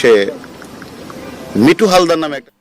সে me too Haldar নামে একটা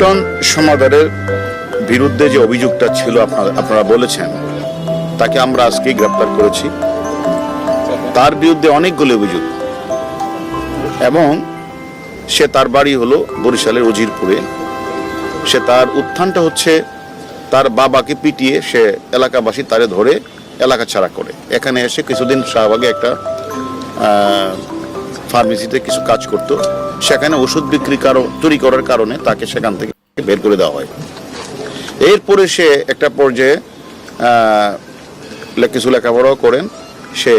Milton সমাদারের বিরুদ্ধে যে অভিযোগটা ছিল আপনারা আপনারা বলেছেন, তাকে আমরা আজকেই গ্রেপ্তার করেছি। তার বিরুদ্ধে অনেকগুলো অভিযোগ। এবং সে তার বাড়ি হলো বরিশালের উজিরপুরে। সে তার উত্থানটা হচ্ছে তার বাবাকে পিটিয়ে সে এলাকাবাসী তারে ধরে এলাকা ছাড়া করে। এখানে এসে কিছুদিন শাহবাগে একটা ফার্মেসিতে কিছু কাজ করত। সেখানে ওষুধ বিক্রি কারও চুরি করার কারণে তাকে সেখান থেকে বের করে দেওয়া হয়। এরপরে সে একটা পর্যায়ে কিছু লেখাপড়াও করেন। সে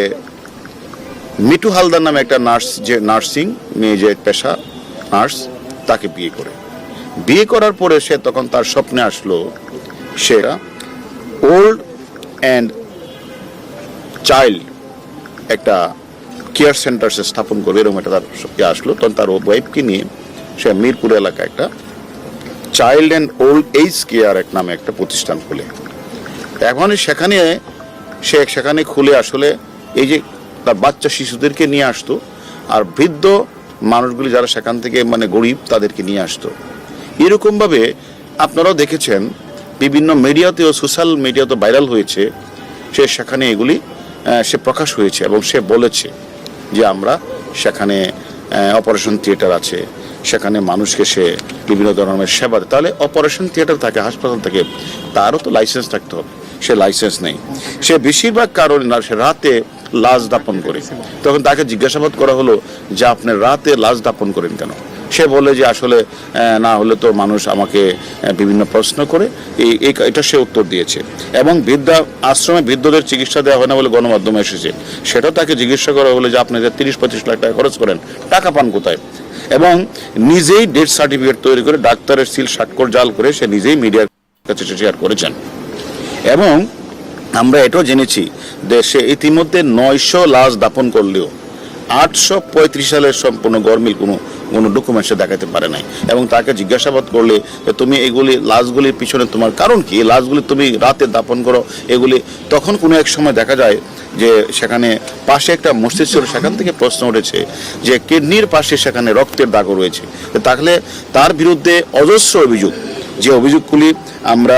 মিঠু হালদার নামে একটা নার্স, যে নার্সিং নিয়ে যে পেশা, নার্স, তাকে বিয়ে করে। বিয়ে করার পরে সে তখন তার স্বপ্নে আসলো, সে ওল্ড অ্যান্ড চাইল্ড, একটা কেয়ার সেন্টার সে স্থাপন করবে, এরকম একটা তার আসলো। তখন তার ওয়াইফকে নিয়ে সে মিরপুর এলাকায় একটা child and old age care এক নামে একটা প্রতিষ্ঠান খুলে। এখন সেখানে সে সেখানে খুলে আসলে এই যে তার বাচ্চা শিশুদেরকে নিয়ে আসতো আর বৃদ্ধ মানুষগুলি যারা সেখান থেকে মানে গরিব তাদেরকে নিয়ে আসতো। এরকমভাবে আপনারাও দেখেছেন, বিভিন্ন মিডিয়াতেও সোশ্যাল মিডিয়াতে ভাইরাল হয়েছে, সে সেখানে এগুলি সে প্রকাশ হয়েছে এবং সে বলেছে। যে আমরা সেখানে অপারেশন থিয়েটার আছে, সেখানে মানুষকে সে বিভিন্ন ধরনের সেবা দেয়। তাহলে অপারেশন থিয়েটার থাকে, হাসপাতাল থাকে, তারও তো লাইসেন্স থাকতে হবে। সে লাইসেন্স নেই। সে বেশিরভাগ কারণে না, সে রাতে লাশ দাপন করে। তখন তাকে জিজ্ঞাসাবাদ করা হলো যে আপনি রাতে লাশ দাপন করেন কেন? সে বলে যে আসলে না হলে তো মানুষ আমাকে বিভিন্ন প্রশ্ন করে। এই- এটা সে উত্তর দিয়েছে। এবং বৃদ্ধা আশ্রমে বৃদ্ধদের চিকিৎসা দেওয়া হয় না বলে গণমাধ্যমে এসেছে। সেটা তাকে জিজ্ঞাসা করা হলো যে আপনি যে তিরিশ পঁচিশ লাখ টাকা খরচ করেন, টাকা পান কোথায়? এবং নিজেই ডেথ সার্টিফিকেট তৈরি করে ডাক্তারের সিল স্বাক্ষর জাল করে সে নিজেই মিডিয়ার কাছে শেয়ার করেছেন। এবং আমরা এটাও জেনেছি দেশে ইতিমধ্যে নয়শো লাশ দাপন করলেও আটশো পঁয়ত্রিশ সালের সম্পূর্ণ গরমিল কোনো কোনো ডকুমেন্টসে দেখাতে পারে নাই। এবং তাকে জিজ্ঞাসাবাদ করলে তুমি এগুলি, লাশগুলির পিছনে তোমার কারণ কি? এই লাশগুলি তুমি রাতে দাপন করো, এগুলি তখন কোনো এক সময় দেখা যায় যে সেখানে পাশে একটা মসজিদ ছিল, সেখান থেকে প্রশ্ন উঠেছে যে কিডনির পাশে সেখানে রক্তের দাগও রয়েছে। তাহলে তার বিরুদ্ধে অজস্র অভিযোগ। যে অভিযোগগুলি আমরা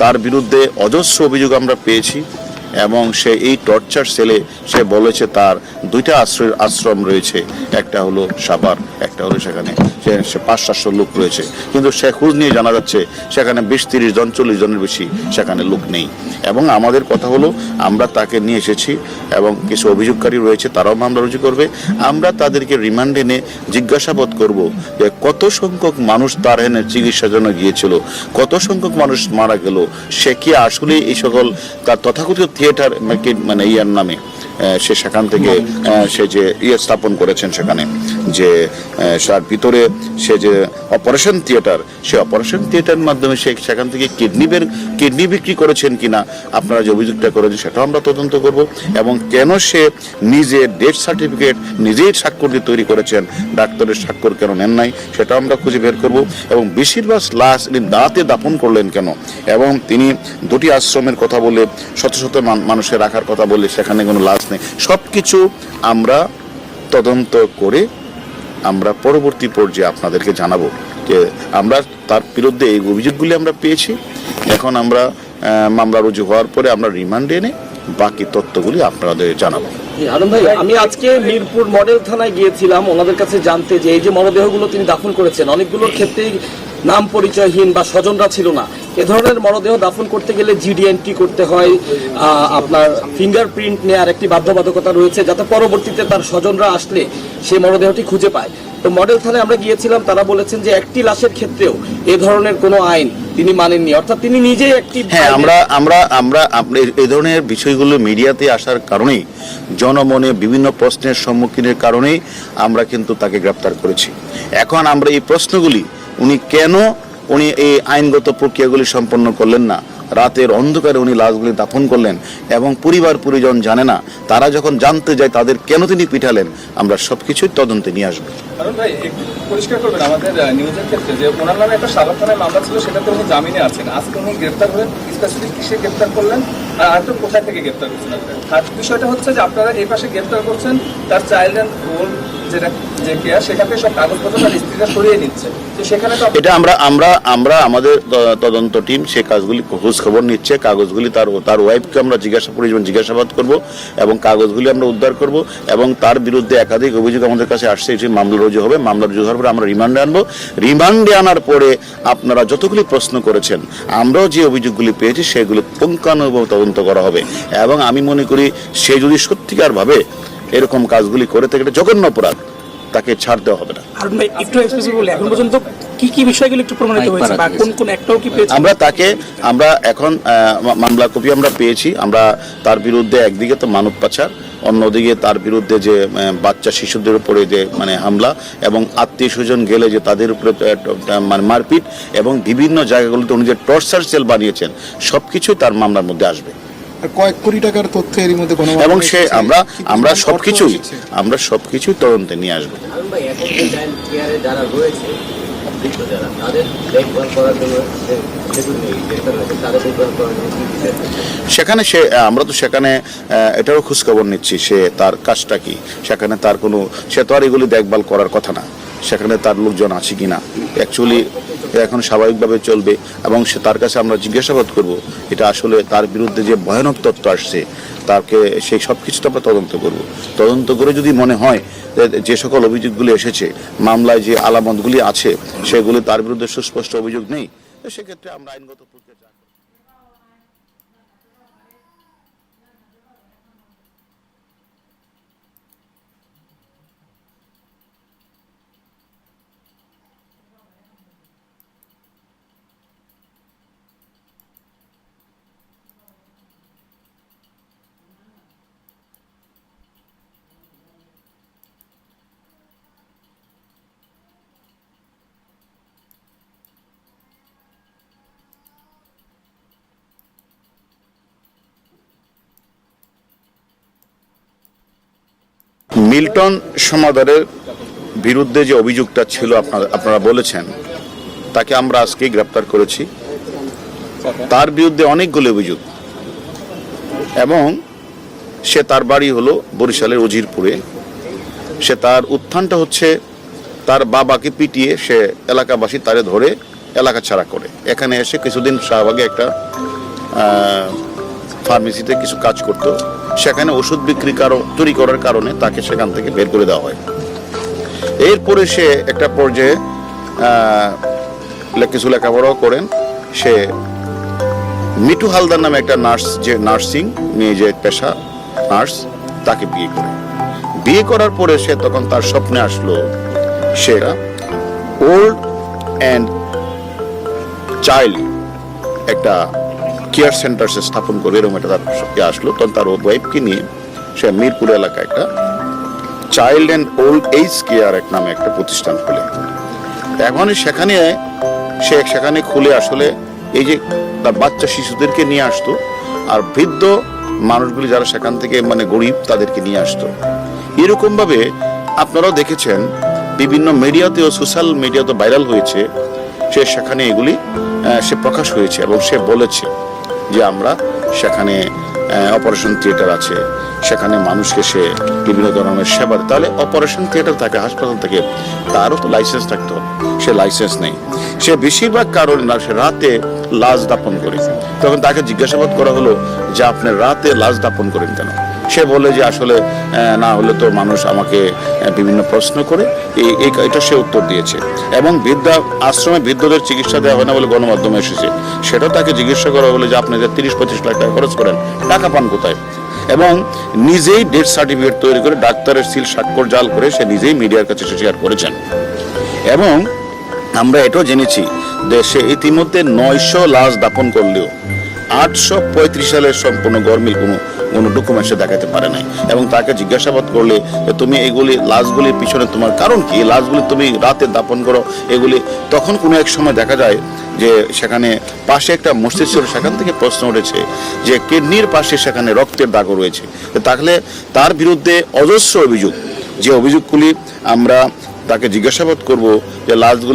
তার বিরুদ্ধে অজস্র অভিযোগ আমরা পেয়েছি। এবং সে এই টর্চার সেলে সে বলেছে তার দুইটা আশ্রয়ের আশ্রম রয়েছে। একটা হলো সাভার, একটা হলো সেখানে। সে পাঁচ, সাতশো লোক রয়েছে। কিন্তু সে খোঁজ নিয়ে জানা যাচ্ছে সেখানে বিশ, তিরিশ জন, চল্লিশ জনের বেশি সেখানে লোক নেই। এবং আমাদের কথা হলো, আমরা তাকে নিয়ে এসেছি এবং কিছু অভিযোগকারী রয়েছে, তারাও মামলা রুজু করবে। আমরা তাদেরকে রিমান্ড এনে জিজ্ঞাসাবাদ করব যে কত সংখ্যক মানুষ তার এনে চিকিৎসার জন্য গিয়েছিল, কত সংখ্যক মানুষ মারা গেল, সে কি আসলে এই সকল তার তথাকথিত থিয়েটার মানে ইয়ার নামে? সে সেখান থেকে সে যে ইয়ে স্থাপন করেছেন সেখানে, যে তার ভিতরে সে যে অপারেশন থিয়েটার সে অপারেশন থিয়েটারের মাধ্যমে সে সেখান থেকে কিডনি বের, কিডনি বিক্রি করেছেন কিনা, আপনারা যে অভিযোগটা করেছেন সেটাও আমরা তদন্ত করব। এবং কেন সে নিজে ডেথ সার্টিফিকেট নিজেই স্বাক্ষর দিয়ে তৈরি করেছেন, ডাক্তারের স্বাক্ষর কেন নেন নাই, সেটাও আমরা খুঁজে বের করব। এবং বেশিরভাগ লাশ তিনি দাঁতে দাপন করলেন কেন? এবং তিনি দুটি আশ্রমের কথা বলে, শত শত মানুষের রাখার কথা বলে সেখানে কোনো লাশ নেই। সব কিছু আমরা তদন্ত করে আমরা পরবর্তী পর্যায়ে আপনাদেরকে জানাব যে আমরা তার বিরুদ্ধে এই অভিযোগগুলি আমরা পেয়েছি। এখন আমরা মামলা রুজু হওয়ার পরে আমরা রিমান্ডে এনে বাকি তথ্যগুলি আপনাদের জানাব। হারুন ভাই, আমি আজকে মিরপুর মডেল থানায় গিয়েছিলাম। ওনাদের কাছে জানতে যে এই যে মরদেহগুলো তিনি দাফন করেছেন, অনেকগুলোর ক্ষেত্রেই নাম পরিচয়হীন বা স্বজনরা ছিল না। এ ধরনের মরদেহ দাফন করতে গেলে জিডি এন্ট্রি করতে হয় আপনার ফিঙ্গারপ্রিন্ট নেওয়ার একটি বাধ্যবাধকতা রয়েছে, যাতে পরবর্তীতে তার স্বজনরা আসলে সেই মরদেহটি খুঁজে পায়। তো মডেল থানায় আমরা গিয়েছিলাম, তারা বলেছেন যে একটি লাশের ক্ষেত্রেও এ ধরনের কোনো আইন তিনি মানেননি অর্থাৎ তিনি নিজেই একটি হ্যাঁ আমরা আমরা আমরা এই ধরনের বিষয়গুলো মিডিয়াতে আসার কারণেই জনমনে বিভিন্ন প্রশ্নের সম্মুখীনের কারণেই আমরা কিন্তু তাকে গ্রেপ্তার করেছি। এখন আমরা এই প্রশ্নগুলি উনি কেন উনি এই আইনগত প্রক্রিয়াগুলি সম্পন্ন করলেন না? রাতের অন্ধকারে উনি লাশগুলি দাফন করলেন এবং পরিবার পরিজন জানে না। তারা যখন জানতে যায় তাদের কেন তিনি পিঠালেন আমরা সবকিছুই তদন্তে নিয়ে আসব। কারণ ভাই একটু পরিষ্কার করবেন, আমাদের নিউজের ক্ষেত্রে যে ওনার নামে একটা মামলা ছিল জামিনে আজকে গ্রেপ্তার কিসে করলেন থেকে গ্রেপ্তার বিষয়টা হচ্ছে যে আপনারা পাশে করছেন, তার চাইল্ড যেটা, যে কেয়ার সব কাগজপত্র সরিয়ে নিচ্ছে। তো সেখানে এটা আমরা আমরা আমরা আমাদের তদন্ত টিম সে কাজগুলি খোঁজ খবর নিচ্ছে, কাগজগুলি তার তার ওয়াইফকে আমরা জিজ্ঞাসা পরিজন, জিজ্ঞাসাবাদ করব এবং কাগজগুলি আমরা উদ্ধার করব এবং তার বিরুদ্ধে একাধিক অভিযোগ আমাদের কাছে আসছে মামলা রুজু হবে মামলা রুজু হওয়ার পরে আমরা রিমান্ডে আনব। রিমান্ডে আনার পরে আপনারা যতগুলি প্রশ্ন করেছেন আমরাও যে অভিযোগগুলি পেয়েছি সেগুলি পুঙ্খানুভাবে তদন্ত করা হবে। এবং আমি মনে করি সে যদি সত্যিকারভাবে এরকম কাজগুলি করে থাকে এটা জঘন্য অপরাধ তাকে ছাড় দেওয়া হবে না। একটু এখন পর্যন্ত কি কি বিষয়গুলো একটু প্রমাণিত হয়েছে বা কোন কোন একটাও কি পেয়েছে? আমরা তাকে আমরা এখন মামলা কপি আমরা পেয়েছি আমরা তার বিরুদ্ধে একদিকে তো মানব পাচার অন্যদিকে তার বিরুদ্ধে যে বাচ্চা শিশুদের উপরে যে মানে হামলা এবং আত্মীয় স্বজন গেলে যে তাদের উপরে মানে মারপিট এবং বিভিন্ন জায়গাগুলোতে উনি যে টর্চার সেল বানিয়েছেন সবকিছুই তার মামলার মধ্যে আসবে। কয়েক কোটি টাকার তথ্য এরই মধ্যে কোনো এবং সে আমরা আমরা সবকিছুই আমরা সবকিছুই তদন্তে নিয়ে আসব। সেখানে সে আমরা তো সেখানে এটারও খোঁজখবর নিচ্ছি, সে তার কাজটা কি? সেখানে তার কোনো, সে তো আর এগুলি দেখভাল করার কথা না। সেখানে তার লোকজন আছে কি না? অ্যাকচুয়ালি এখন স্বাভাবিকভাবে চলবে এবং সে তার কাছে আমরা জিজ্ঞাসাবাদ করব। এটা আসলে তার বিরুদ্ধে যে ভয়ানক তত্ত্ব আসছে তাকে, সেই সব কিছুটা আমরা তদন্ত করব। তদন্ত করে যদি মনে হয় যে- সকল অভিযোগগুলি এসেছে, মামলায় যে আলামতগুলি আছে, সেগুলি তার বিরুদ্ধে সুস্পষ্ট অভিযোগ নেই, সেক্ষেত্রে আমরা আইনগত প্রক্রিয়া মিল্টন সমাদারের বিরুদ্ধে যে অভিযোগটা ছিল আপনারা আপনারা বলেছেন, তাকে আমরা আজকেই গ্রেপ্তার করেছি। তার বিরুদ্ধে অনেকগুলো অভিযোগ। এবং সে তার বাড়ি হলো বরিশালের অজিরপুরে সে তার উত্থানটা হচ্ছে তার বাবাকে পিটিয়ে সে এলাকাবাসী তারে ধরে এলাকা ছাড়া করে। এখানে এসে কিছুদিন শাহবাগে একটা ফার্মেসিতে কিছু কাজ করতো। সেখানে ওষুধ বিক্রি কারও চুরি করার কারণে তাকে সেখান থেকে বের করে দেওয়া হয়। এরপরে সে একটা পর্যায়ে কিছু লেখাপড়াও করেন। সে মিঠু হালদার নামে একটা নার্স, যে নার্সিং নিয়ে যে পেশা, নার্স, তাকে বিয়ে করে। বিয়ে করার পরে সে তখন তার স্বপ্নে আসলো, সে ওল্ড অ্যান্ড চাইল্ড, একটা কেয়ার সেন্টার সে স্থাপন করবে এরকম একটা তার স্বপ্নে আসলো। তখন তার ওয়াইফকে নিয়ে সে মিরপুর এলাকায় একটা child and old age care এক নামে একটা প্রতিষ্ঠান খুলে। এখন সেখানে সে সেখানে খুলে আসলে এই যে তার বাচ্চা শিশুদেরকে নিয়ে আসতো আর বৃদ্ধ মানুষগুলি যারা সেখান থেকে মানে গরিব তাদেরকে নিয়ে আসতো। এরকমভাবে আপনারাও দেখেছেন বিভিন্ন মিডিয়াতে ও সোশ্যাল মিডিয়াতে ভাইরাল হয়েছে। সে সেখানে এগুলি সে প্রকাশ হয়েছে এবং সে বলেছে। যে আমরা সেখানে অপারেশন থিয়েটার আছে, সেখানে মানুষকে সে বিভিন্ন ধরনের সেবা। তাহলে অপারেশন থিয়েটার থাকে, হাসপাতাল থেকে, তারও তো লাইসেন্স থাকতে হবে সে লাইসেন্স নেই সে বেশিরভাগ কারণ না, সে রাতে লাশ দাপন করে তখন তাকে জিজ্ঞাসাবাদ করা হলো যে আপনি রাতে লাশ দাপন করেন কেন সে বলে যে আসলে না হলে তো মানুষ আমাকে বিভিন্ন প্রশ্ন করে। এই এটা সে উত্তর দিয়েছে। এবং বৃদ্ধা, আশ্রমে বৃদ্ধদের চিকিৎসা দেওয়া হয় না বলে গণমাধ্যমে এসেছে। সেটাও তাকে জিজ্ঞাসা করা হলো যে আপনি যে তিরিশ পঁচিশ লাখ টাকা খরচ করেন, টাকা পান কোথায়? এবং নিজেই ডেথ সার্টিফিকেট তৈরি করে ডাক্তারের সিল স্বাক্ষর জাল করে সে নিজেই মিডিয়ার কাছে শেয়ার করেছেন। এবং আমরা এটাও জেনেছি দেশে ইতিমধ্যে নয়শো লাশ দাপন করলেও আটশো পঁয়ত্রিশ সালের সম্পূর্ণ গরমিল কোনো কোনো ডকুমেন্ট সে দেখাতে পারে নাই। এবং তাকে জিজ্ঞাসাবাদ করলে তুমি এগুলি লাশগুলির পিছনে তোমার কারণ কি? লাশগুলি তুমি রাতে দাপন করো। এগুলি তখন কোনো এক সময় দেখা যায় যে সেখানে পাশে একটা মসজিদ ছিল, সেখান থেকে প্রশ্ন উঠেছে যে কিডনির পাশে সেখানে রক্তের দাগও রয়েছে। তাহলে তার বিরুদ্ধে অজস্র অভিযোগ। যে অভিযোগগুলি আমরা তাকে জিজ্ঞাসাবাদ করব যে লাশগুলি